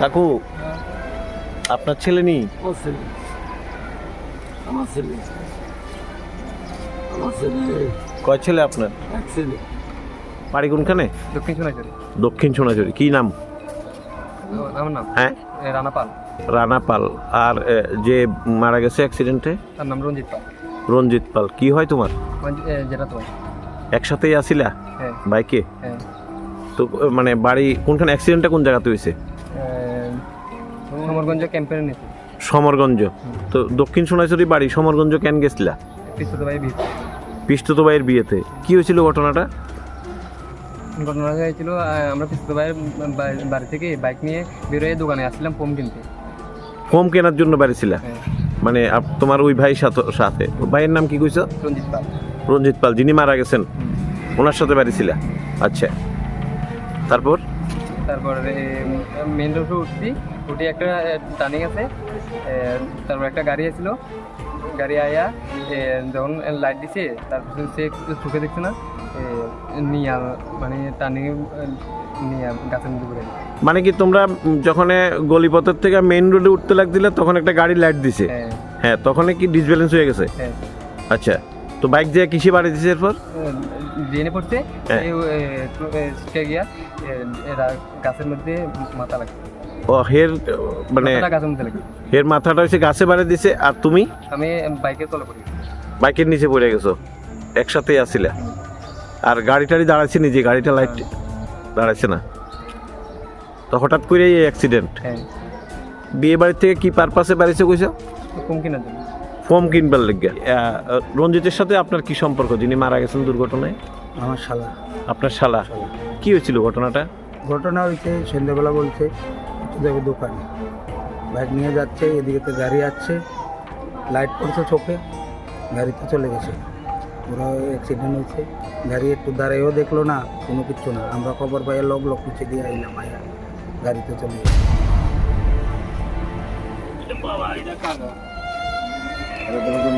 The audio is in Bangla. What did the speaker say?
কাকু আপনার ছেলে নি আমার ছেলে। আমার ছেলে। কয় ছেলে আপনার? এক ছেলে। বাড়ি কোনখানে? দক্ষিণ সোনাঝুরি। দক্ষিণ সোনাঝুরি। কি নাম? আমার নাম। হ্যাঁ? এ, রানা পাল। রানা পাল। আর যে মারা গেছে অ্যাক্সিডেন্টে তার নাম রঞ্জিত পাল। রঞ্জিত পাল। কি হয় তোমার? যেটা তো একসাথেই আসিলা? হ্যাঁ। বাইকে? হ্যাঁ। তো মানে বাড়ি কোনখানে? অ্যাক্সিডেন্টটা কোন জায়গাতে হয়েছে? সমরগঞ্জ ক্যাম্পের নিচে সমরগঞ্জ। তো দক্ষিণ সোনাঝুরি বাড়ি সমরগঞ্জ কেন গেছিলা? পিস্তুত ভাই ভিত পিষ্টত ভাইয়ের বিয়েতে। কি হয়েছিল ঘটনাটা? ঘটনা হয়েছিল আমরা পিস্তুত ভাইয়ের বাড়ি থেকে বাইক নিয়ে বেরোয় দোকানে আসছিলাম ফোম কিনতে। ফোম কেনার জন্য বাড়ি ছিলা? হ্যাঁ। মানে তোমার ওই ভাই সাথে সাথে। ভাইয়ের নাম কি কইছো? রঞ্জিত পাল। রঞ্জিত পাল যিনি মারা গেছেন ওনার সাথে বাড়ি ছিলা? আচ্ছা। তারপর? তারপর মেন রোডে উঠছি উঠে একটা টার্নিং আছে। তারপর একটা গাড়ি আসছিল গাড়ি আয়া যখন লাইট দিছে তারপর সে চোখে দেখছে না নিয়া মানে টার্নিং নিয়া গাছের মধ্যে মানে কি তোমরা যখন গলিপথের থেকে মেইন রোডে উঠতে লাগছিলে তখন একটা গাড়ি লাইট দিছে? হ্যাঁ। হ্যাঁ তখন কি ডিসব্যালেন্স হয়ে গেছে? হ্যাঁ। আচ্ছা তো বাইক দিয়ে কিসে বাড়ি দিছে এরপর? ড্রেনে পড়ছে হ্যাঁ। গিয়া এরা গাছের মধ্যে মাথা লাগছে ও হের মানে লাগে। হের মাথাটা হচ্ছে গাছে বাড়ি দিছে আর তুমি? আমি বাইকে তলে পড়ি। বাইকের নিচে পড়ে গেছো? একসাথেই আসছিলে আর গাড়ি টাড়ি দাঁড়াচ্ছে নিজে গাড়িটা লাইট দাঁড়াচ্ছে না? তো হঠাৎ করে এই অ্যাক্সিডেন্ট হ্যাঁ। বিয়ে বাড়ির থেকে কি পারপাসে বাড়িছে কইছো? কম কেনার জন্য। ফোম কিনবার লেগে রঞ্জিতের সাথে আপনার কি সম্পর্ক? যিনি মারা গেছেন দুর্ঘটনায়? আমার শালা। আপনার শালা। কি হয়েছিল ঘটনাটা? ঘটনা হয়েছে সন্ধ্যেবেলা বলছে দেখো দোকানে। বাইক নিয়ে যাচ্ছে এদিকে তো গাড়ি আসছে লাইট পড়ছে চোখে গাড়িতে চলে গেছে। ওরা অ্যাক্সিডেন্ট হয়েছে। গাড়ি একটু দাঁড়াইও দেখল না কোনো কিছু না। আমরা খবর পাইয়া লোক লোক পিছিয়ে দিয়ে আইলাম গাড়িতে চলে গেছে। ভাই